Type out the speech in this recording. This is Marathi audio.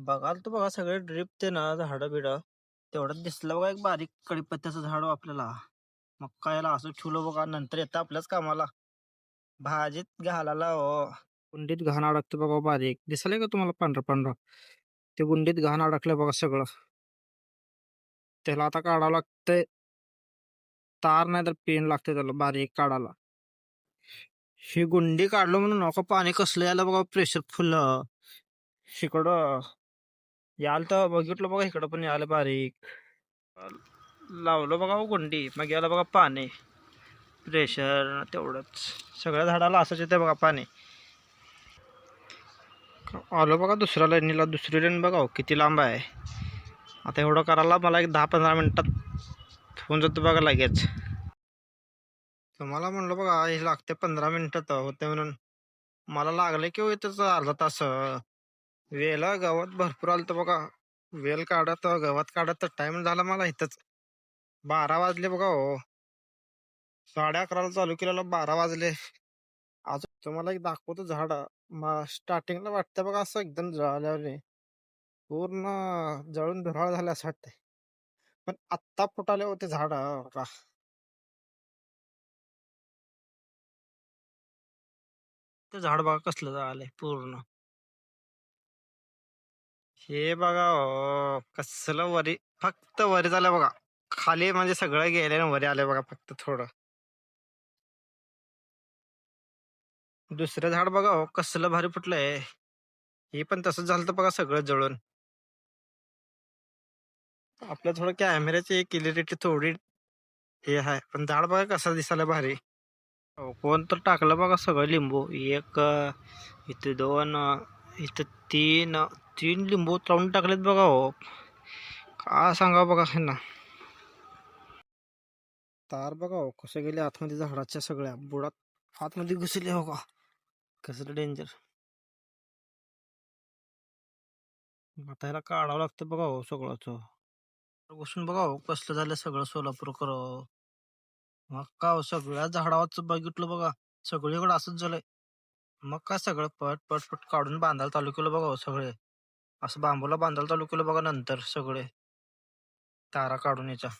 बघाल तर बघा सगळे ड्रिप ते ना झाडं बिडं तेवढं दिसलं बघा एक बारीक कडीपत्त्याचं झाड हो आपल्याला. मग काय याला असं ठेवलं बघा नंतर येतं आपल्याच कामाला. भाजीत घालायला हो. गुंडीत घाण अडकतं बघा हो बारीक. दिसलंय का तुम्हाला पांढरं पांढरं? ते गुंडीत घाण अडकलं बघा सगळं. त्याला आता काढावं लागतंय. तार नाही तर पेन लागते त्याला बारीक काढायला. ही गुंडी काढलो म्हणून नको पाणी कसलं यायला बघा प्रेशर फुल इकडं याल तर बघितलं बघा इकडं पण यायला बारीक. लावलं बघा हो गुंडी मग याला बघा पाणी. प्रेशर तेवढंच. सगळ्या झाडाला असंच येते बघा पाणी. आलो बघा दुसऱ्या लाईनीला दुसरी लाईन बघा हो, किती लांब आहे. आता एवढं करायला मला एक दहा पंधरा मिनटात होऊन जातो बघा लगेच. तुम्हाला म्हणलं बघा हे लागते पंधरा मिनटात होते म्हणून. मला लागले की हो, येतच अर्धा तास. वेला गवत भरपूर आलं तर बघा. वेल काढत गवत काढत टाइम झाला मला इथंच. बारा वाजले बघा हो. साडे अकराला चालू केलेला बारा वाजले. आज तुम्हाला एक दाखवतो झाड. स्टार्टिंगला वाटतं बघा असं एकदम जळाल्यावर पूर्ण जळून धुराळ झाल्या असं वाटतंय. पण आत्ता फुटाले होते झाड बघा. ते झाड बघा कसलं झालंय पूर्ण. हे बघा हो, कसलं वरी फक्त वरी झालं बघा. खाली म्हणजे सगळं गेले ना वरी आले बघा फक्त थोडं. दुसरं झाड बघा हो कसलं भारी फुटलंय. हे पण तसंच झालं तर बघा सगळं जळून. आपलं थोडं कॅमेऱ्याची क्लिअरिटी थोडी हे आहे पण झाड बघा कसं दिसायला भारी. हो, कोण तर टाकलं बघा सगळं लिंबू. एक इथं दोन इथं तीन तीन लिंबू चावून टाकलेत बघा हो. का सांगा बघा ह्यांना. तार बघा हो कसं गेले आतमध्ये झाडाच्या सगळ्या. बुडात आतमध्ये घुसले हो का? कसलं डेंजर आता ह्याला काढावं लागतं बघा हो सगळंच. घुसून बघा हो कसलं झालं सगळं सोलापूर कर मग का हो सगळ्या झाडावरच बघितलं बघा. सगळीकडे असंच झालंय. मग का सगळं पट पट पट काढून बांधायला चालू केलं बघा हो सगळे. असं बांबूला बांधायला चालू केलं बघा नंतर सगळे. तारा काढून याच्या.